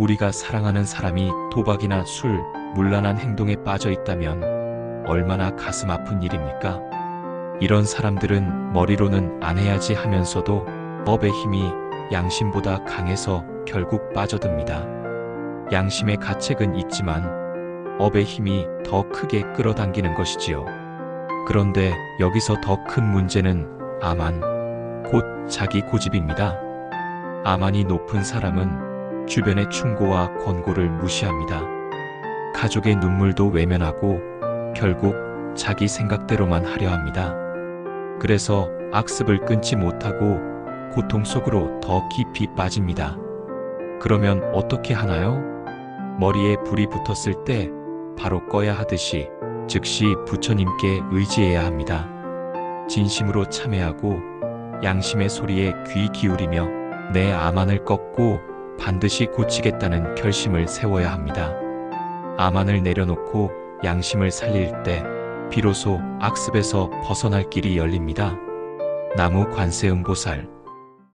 우리가 사랑하는 사람이 도박이나 술, 문란한 행동에 빠져 있다면 얼마나 가슴 아픈 일입니까? 이런 사람들은 머리로는 안 해야지 하면서도 법의 힘이 양심보다 강해서 결국 빠져듭니다. 양심의 가책은 있지만 업의 힘이 더 크게 끌어당기는 것이지요. 그런데 여기서 더 큰 문제는 아만, 곧 자기 고집입니다. 아만이 높은 사람은 주변의 충고와 권고를 무시합니다. 가족의 눈물도 외면하고 결국 자기 생각대로만 하려 합니다. 그래서 악습을 끊지 못하고 고통 속으로 더 깊이 빠집니다. 그러면 어떻게 하나요? 머리에 불이 붙었을 때 바로 꺼야 하듯이 즉시 부처님께 의지해야 합니다. 진심으로 참회하고 양심의 소리에 귀 기울이며 내 아만을 꺾고 반드시 고치겠다는 결심을 세워야 합니다. 아만을 내려놓고 양심을 살릴 때 비로소 악습에서 벗어날 길이 열립니다. 나무 관세음보살